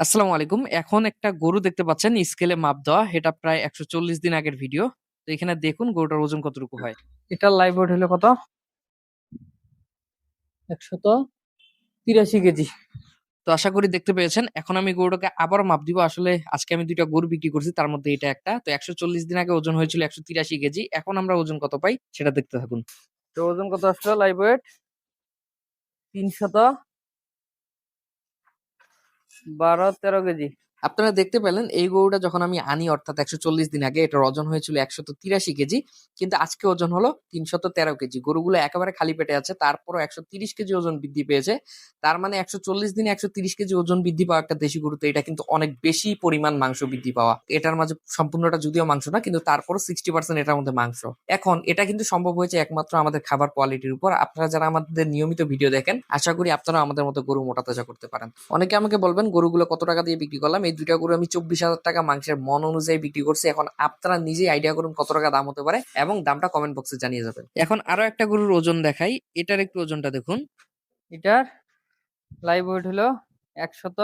আসসালামু আলাইকুম। এখন একটা গরু দেখতে পাচ্ছেন স্কেলে মাপ দেওয়া। এটা প্রায় ১৪০ দিন আগের ভিডিও। তো এখানে দেখুন গরুটার ওজন কতটুকু হয়। এটার লাইভ ওয়েট হলো কত একশত তিরাশি কেজি তো আশা করি দেখতে পেয়েছেন। এখন আমি গরুটাকে আবার মাপ দিব। আসলে আজকে আমি দুইটা গরু বিক্রি করছি। তার মধ্যে এটা একটা। তো ১৪০ দিন আগে ওজন হয়েছিল ১৮৩ কেজি। এখন আমরা ওজন কত পাই সেটা দেখতে থাকুন। তো ওজন কত আসলো লাইভ ওয়েট তিনশত বারো তেরো কেজি আপনারা দেখতে পেলেন, এই গরুটা যখন আমি আনি, অর্থাৎ ১৪০ দিন আগে, এটার ওজন হয়েছিল ১৮৩ কেজি। কিন্তু আজকে ওজন হলো ৩১৩ কেজি। গরুগুলো একেবারে খালি পেটে আছে। তারপরও ১৩০ কেজি ওজন বৃদ্ধি পেয়েছে। তার মানে ১৪০ দিনে ১৩০ কেজি ওজন বৃদ্ধি পাওয়া একটা দেশি গরুতে, এটা কিন্তু অনেক বেশি পরিমাণ মাংস বৃদ্ধি পাওয়া। এটার মাঝে সম্পূর্ণটা যদিও মাংস না, কিন্তু তারপরও 60% এটার মধ্যে মাংস। এখন এটা কিন্তু সম্ভব হয়েছে একমাত্র আমাদের খাবার কোয়ালিটির উপর। আপনারা যারা আমাদের নিয়মিত ভিডিও দেখেন, আশা করি আপনারা আমাদের মতো গরু মোটা তাজা করতে পারেন। অনেকে আমাকে বলবেন, গরুগুলো কত টাকা দিয়ে বিক্রি করলাম। এই দুইটা গরু আমি ২৪,০০০ টাকা মাংসের মন অনুযায়ী বিক্রি করছি। এখন আপনারা নিজেই আইডিয়া করুন কত টাকা দাম হতে পারে এবং দামটা কমেন্ট বক্সে জানিয়ে যাবেন। এখন আরও একটা গরুর ওজন দেখাই। এটার একটু ওজনটা দেখুন। এটার লাইভ ওয়েট হলো একশত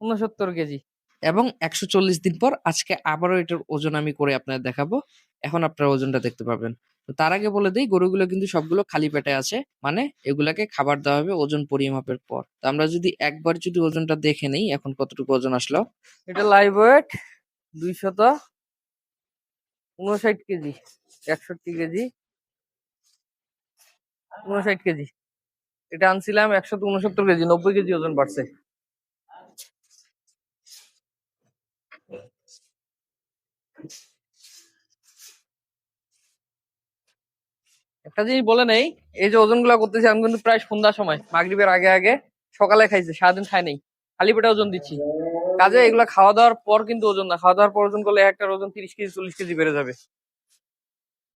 উনসত্তর কেজি এবং ১৪০ দিন পর আজকে আবারও এটার ওজন আমি করে আপনাদের দেখাবো। এখন আপনারা ওজনটা দেখতে পাবেন। তো তার আগে বলে দিই, গরুগুলো কিন্তু সবগুলো খালি পেটে আছে। মানে এগুলাকে খাবার দেওয়া হবে ওজন পরিমাপের পর। তো আমরা যদি একবার যদি ওজনটা দেখে নেই, এখন কতটুকু ওজন আসলো। এটা লাইভ ওয়েট দুইশত উনষাট কেজি, একষট্টি কেজি উনষাট কেজি এটা আনছিলাম একশত উনসত্তর কেজি, নব্বই কেজি ওজন বাড়ছে একটা জিনিস বলে নেই, এই যে ওজনগুলা করতেছি, আমি কিন্তু প্রায় সন্ধ্যার সময়। মাগরীবের আগে আগে সকালে খাইছি, সারাদিন খাই নাই। খালি পেটে ওজন দিচ্ছি। কাজে এগুলা খাওয়া দাওয়ার পর কিন্তু ওজন না, খাওয়া দাওয়ার পর ওজন করলে একটা ওজন তিরিশ কেজি, চল্লিশ কেজি বেড়ে যাবে।